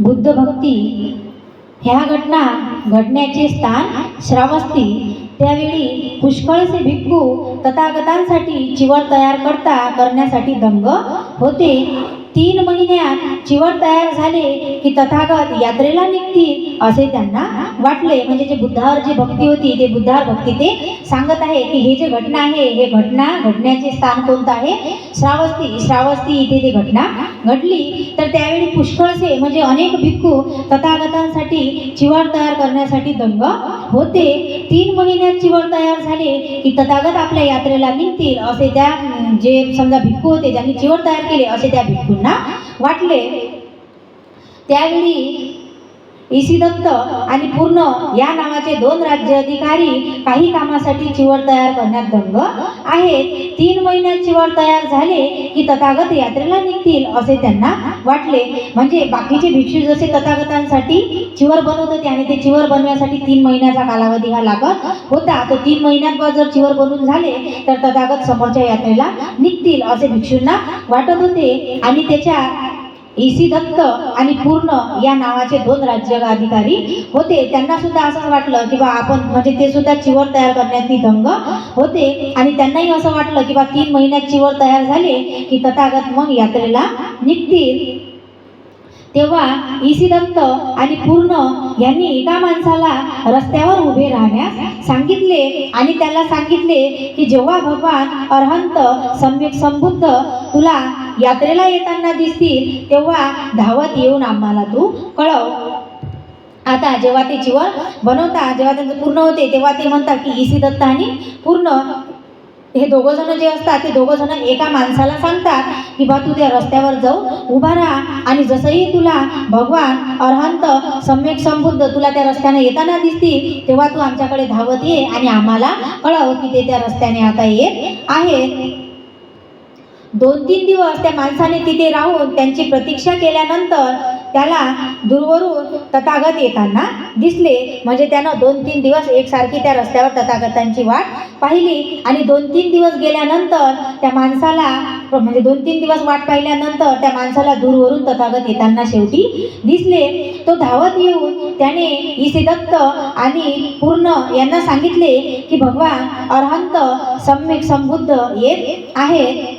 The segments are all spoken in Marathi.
बुद्ध भक्ती ह्या घटना घडण्याचे स्थान श्रावस्ती त्यावेळी पुष्कळसे भिक्खू तथागतांसाठी चिवळ तयार करता करण्यासाठी दंग होते. तीन महिन्यात चिवट तयार झाले की तथागत यात्रेला निघतील असे त्यांना वाटले. म्हणजे जे बुद्धावर जी भक्ती होती ते बुद्धावर भक्ती ते सांगत आहे की हे जे घटना आहे हे घटना घडण्याचे स्थान कोणतं आहे? श्रावस्ती श्रावस्ती इथे ती घटना घडली. तर त्यावेळी पुष्कळसे म्हणजे अनेक भिक्खू तथागतांसाठी चिवड तयार करण्यासाठी दंग होते. तीन महिन्यात चिवड तयार झाले की तथागत आपल्या यात्रेला निघतील असे त्या जे समजा भिक्खू होते ज्यांनी चिवड तयार केले असे त्या भिक्खूंना वाटले. त्यावेळी इसिदत्त आणि पूर्ण या नावाचे दोन राज्य अधिकारी काही कामासाठी चिवड तयार करण्यात दंग आहेत. तीन महिन्यात चिवड तयार झाले की तथागत यात्रेला निघतील असे त्यांना वाटले. म्हणजे बाकीचे भिक्षू जसे तथागतांसाठी चिवर बनवत होते आणि ते चिवर बनवण्यासाठी तीन महिन्याचा कालावधी हा लागत होता. तर तीन महिन्यात जर चिवर बनवून झाले तर तथागत समोरच्या यात्रेला निघतील असे भिक्षूंना वाटत होते. आणि त्याच्या इसी दत्त आणि पूर्ण या नावाचे दोन राज्य अधिकारी होते. त्यांना सुद्धा असं वाटलं की बा आपण म्हणजे ते सुद्धा चिवर तयार करण्यात दंग होते. आणि त्यांनाही असं वाटलं की बा तीन महिन्यात चिवर तयार झाले की तथागत मग यात्रेला निघतील. तेव्हा ईसी दत्त आणि पूर्ण यांनी एका माणसाला रस्त्यावर उभे राहण्यास सांगितले आणि त्याला सांगितले की जेव्हा भगवान अरहंत सम्यक संबुद्ध तुला यात्रेला येताना दिसतील तेव्हा धावत येऊन आम्हाला तू कळव. आता जेव्हा ते जीवन बनवता जेव्हा त्यांचं पूर्ण होते तेव्हा ते म्हणतात की इसी दत्त आणि पूर्ण हे दोघं जण जे असतात ते दोघं जण एका माणसाला सांगतात की बा तू त्या रस्त्यावर जाऊ उभा राहा आणि जसंही तुला भगवान अरहंत सम्यक समृद्ध तुला त्या रस्त्याने येताना दिसतील तेव्हा तू आमच्याकडे धावत ये आणि आम्हाला कळव की ते त्या रस्त्याने आता येत आहेत. दोन तीन दिवस त्या माणसाने तिथे राहून त्यांची प्रतीक्षा केल्यानंतर त्याला दूरवरून तथागत येताना दिसले. म्हणजे त्यानं दोन तीन दिवस एकसारखी त्या रस्त्यावर तथागतांची वाट पाहिली आणि दोन तीन दिवस गेल्यानंतर त्या माणसाला म्हणजे दोन तीन दिवस वाट पाहिल्यानंतर त्या माणसाला दूरवरून तथागत येताना शेवटी दिसले. तो धावत येऊन त्याने इसे दत्त आणि पूर्ण यांना सांगितले की भगवान अरहंत सम्यक संबुद्ध येत आहेत.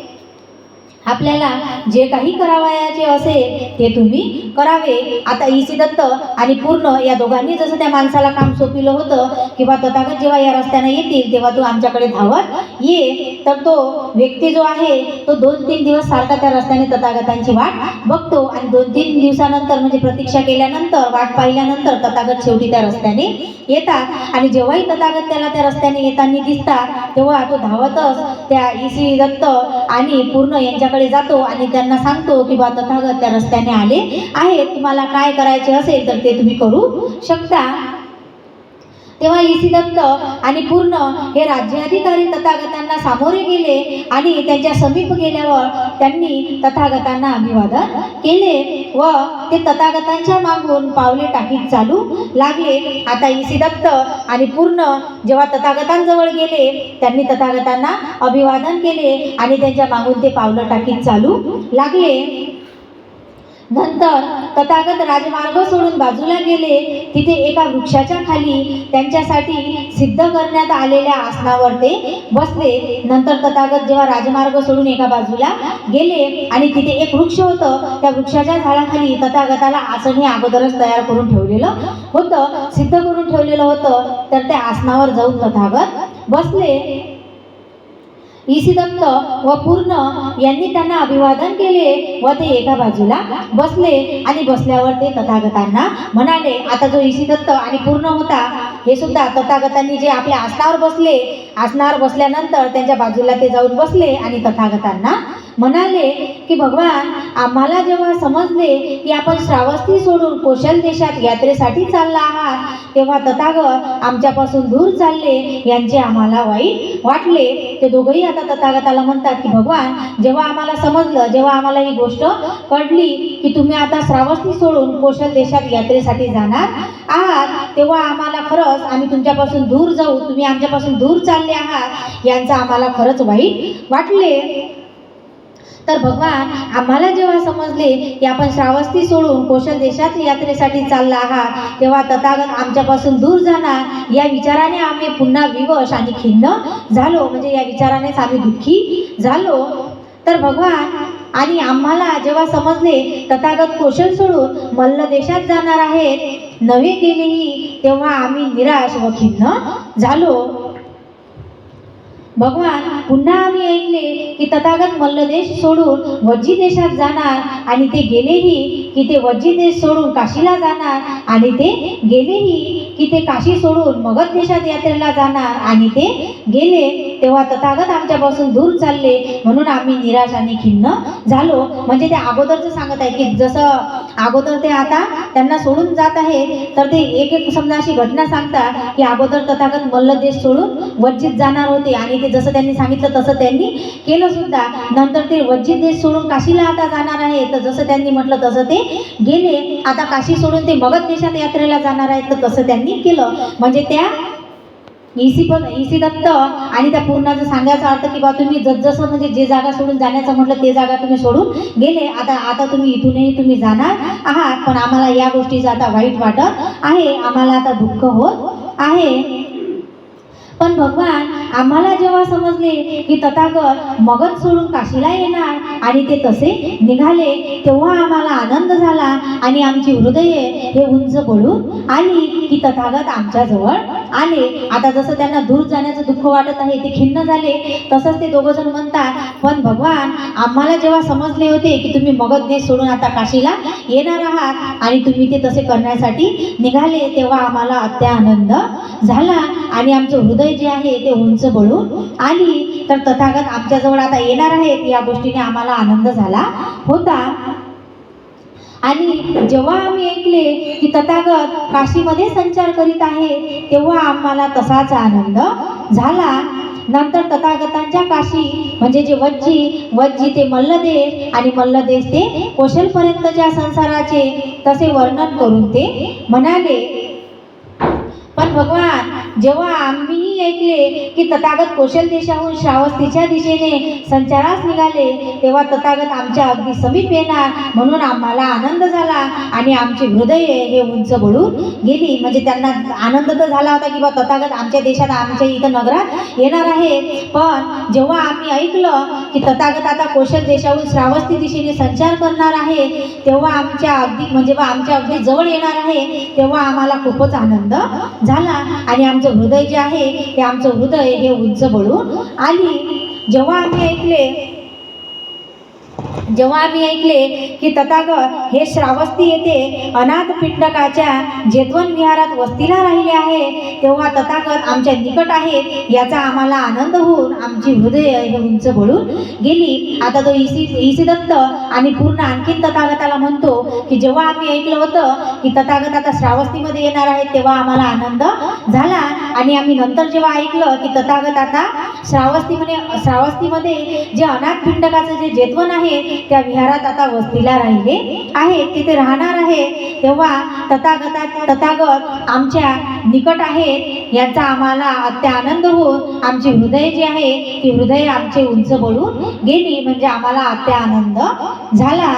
आपल्याला जे काही करावयाचे असेल ते तुम्ही करावे. आता इसी दत्त आणि पूर्ण या दोघांनी जसं त्या माणसाला काम सोपिलं होतं किंवा तथागत जेव्हा या रस्त्याने येतील तेव्हा तू आमच्याकडे धावत ये. तर तो व्यक्ती जो आहे तो दोन तीन दिवस सारखा त्या रस्त्याने तथागतांची वाट बघतो. आणि दोन तीन दिवसानंतर म्हणजे प्रतीक्षा केल्यानंतर वाट पाहिल्यानंतर तथागत शेवटी त्या रस्त्याने येतात. आणि जेव्हाही तथागत त्याला त्या रस्त्याने येताना दिसतात तेव्हा तो धावतच त्या इसी दत्त आणि पूर्ण त्यांच्याकडे जातो आणि त्यांना सांगतो की बा तथागत त्या रस्त्याने आले आहेत. तुम्हाला काय करायचे असेल तर ते तुम्ही करू शकता. तेव्हा इसी दत्त आणि पूर्ण हे राज्याधिकारी तथागतांना सामोरे गेले आणि त्यांच्या समीप गेल्यावर त्यांनी तथागतांना अभिवादन केले व ते तथागतांच्या मागून पावले टाकीत चालू लागले. आता इसी दत्त आणि पूर्ण जेव्हा तथागतांजवळ गेले त्यांनी तथागतांना अभिवादन केले आणि त्यांच्या मागून ते पावलं टाकीत चालू लागले. नंतर तथागत राजमार्ग सोडून बाजूला गेले. तिथे एका वृक्षाच्या खाली त्यांच्यासाठी सिद्ध करण्यात आलेल्या आसनावर ते बसले. नंतर तथागत जेव्हा राजमार्ग सोडून एका बाजूला गेले आणि तिथे एक वृक्ष होतं त्या वृक्षाच्या झाडाखाली तथागताला आसन हे अगोदरच तयार करून ठेवलेलं होतं. सिद्ध करून ठेवलेलं होतं. तर त्या आसनावर जाऊन तथागत बसले. दत्त व पूर्ण यांनी त्यांना अभिवादन केले व ते एका बाजूला बसले आणि बसल्यावर ते तथागतांना म्हणाले आता जो दत्त आणि पूर्ण होता हे सुद्धा तथागतांनी जे आपल्या आसनावर बसले आसनावर बसल्यानंतर त्यांच्या बाजूला ते जाऊन बसले आणि तथागतांना म्हणाले की भगवान आम्हाला जेव्हा समजले की आपण श्रावस्ती सोडून कोशल देशात यात्रेसाठी चालला आहात तेव्हा तथागत आमच्यापासून दूर चालले यांचे आम्हाला वाईट वाटले. ते दोघंही आता तथागताला म्हणतात की भगवान जेव्हा आम्हाला समजलं जेव्हा आम्हाला ही गोष्ट कळली की तुम्ही आता श्रावस्ती सोडून कोशल देशात यात्रेसाठी जाणार आहात तेव्हा आम्हाला खरंच आम्ही तुमच्यापासून दूर जाऊ तुम्ही आमच्यापासून दूर चालले आहात यांचं आम्हाला खरंच वाईट वाटले. तर भगवान आम्हाला जेव्हा समजले की आपण श्रावस्ती सोडून कोशल देशात यात्रेसाठी चालला आहात तेव्हा तथागत आमच्यापासून दूर जाणार या विचाराने आम्ही पुन्हा विवश आणि खिन्न झालो. म्हणजे या विचारानेच आम्ही दुःखी झालो. तर भगवान आणि आम्हाला जेव्हा समजले तथागत कोशल सोडून मल्ल देशात जाणार आहेत नवे गेलेही तेव्हा आम्ही निराश व खिन्न झालो. भगवान पुन्हा आम्ही ऐकले की तथागत मल्लदेश सोडून वज्जी देशात जाणार आणि ते गेलेही की ते वज्जी देश सोडून काशीला जाणार आणि ते गेलेही की ते काशी सोडून मगध देशात यात्रेला जाणार आणि ते गेले तेव्हा तथागत आमच्यापासून दूर चालले. म्हणून आम्ही निराश आणि खिन्न झालो. म्हणजे ते अगोदरचं सांगत आहे की जसं अगोदर ते आता त्यांना सोडून जात आहे. तर ते एक एक समजा अशी घटना सांगतात की अगोदर तथागत मल्ल देश सोडून वज्जित जाणार होते. आणि ते जसं त्यांनी सांगितलं तसं त्यांनी केलं सुद्धा. नंतर ते वज्जित देश सोडून काशीला आता जाणार आहे. तर जसं त्यांनी म्हटलं तसं ते गेले. आता काशी सोडून ते मगध देशात यात्रेला जाणार आहेत. तर तसं त्यांनी केलं. म्हणजे त्या इसी पण इसी दत्त. आणि त्या पूर्णाचं सांगायचा अर्थ की बा तुम्ही जसजसं म्हणजे जे जागा सोडून जाण्याचं म्हटलं ते जागा तुम्ही सोडून गेले. आता आता तुम्ही इथूनही तुम्ही जाणार आहात. पण आम्हाला या गोष्टीचं आता वाईट वाटत आहे. आम्हाला आता दुःख होत आहे. पण भगवान आम्हाला जेव्हा समजले की तथागत मगध सोडून काशीला येणार आणि ते तसे निघाले तेव्हा आम्हाला आनंद झाला आणि आमची हृदये हे उंच बोलून आली की तथागत आमच्याजवळ आले. आता जसं त्यांना दूर जाण्याचं दुःख वाटत आहे ते खिन्न झाले तसंच ते दोघं जण म्हणतात पण भगवान आम्हाला जेव्हा समजले होते की तुम्ही मगध देश सोडून आता काशीला येणार आहात आणि तुम्ही ते तसे करण्यासाठी निघाले तेव्हा आम्हाला अत्या आनंद झाला आणि आमचं हृदय जे आहे ते उंच बळून आली. तर तथागत आमच्याजवळ आता येणार आहेत. या गोष्टीने आम्हाला आनंद झाला होता. आणि जेव्हा आम्ही ऐकले की तथागत काशीमध्ये संचार करीत आहे तेव्हा आम्हाला तसाच आनंद झाला. नंतर तथागतांच्या काशी म्हणजे जे वज्जी वज्जी ते मल्लदेश आणि मल्लदेश ते कोशलपर्यंतच्या संसाराचे तसे वर्णन करून ते म्हणाले. पण भगवान जेव्हा आम्ही ऐकले की तथागत कौशल देशाहून श्रावस्तीच्या दिशेने संचारास निघाले तेव्हा तथागत आमच्या अगदी समीप येणार. म्हणून आम्हाला आनंद झाला आणि आमचे हृदये हे उंच बळून गेली. म्हणजे त्यांना आनंद तर झाला होता की बा तथागत आमच्या देशात आमच्या इथं नगरात येणार आहे. पण जेव्हा आम्ही ऐकलं की तथागत आता कोशल देशाहून श्रावस्ती दिशेने संचार करणार आहे. तेव्हा आमच्या अगदी म्हणजे बा आमच्या अगदी जवळ येणार आहे. तेव्हा आम्हाला खूपच आनंद झाला. आणि आमचं हृदय जे आहे ते आमचं हृदय हे उंच बळून आली. जेव्हा आम्ही ऐकले जेव्हा आम्ही ऐकले की तथागत हे श्रावस्ती येथे अनाथ पिंडकाच्या जेतवन विहारात वस्तीला राहिले आहे तेव्हा तथागत आमच्या निकट आहेत याचा आम्हाला आनंद होऊन आमची हृदय हे उंच बळून गेली. आता तो इसी इसी दत्त आणि पूर्ण आणखीन तथागताला म्हणतो की जेव्हा आम्ही ऐकलं होतं की तथागत आता श्रावस्तीमध्ये येणार आहेत तेव्हा आम्हाला आनंद झाला. आणि आम्ही नंतर जेव्हा ऐकलं की तथागत आता श्रावस्तीमध्ये श्रावस्तीमध्ये जे अनाथ पिंडकाचं जे जेतवन आहे त्या विहारात आता वस्तीला राहिले आहेत तिथे राहणार आहे. तेव्हा तथागता तथागत आमच्या निकट आहेत. याचा आम्हाला अत्य आनंद होऊन आमचे हृदय जे आहे ती हृदय आमचे उंच बळून गेली. म्हणजे आम्हाला अत्य आनंद झाला.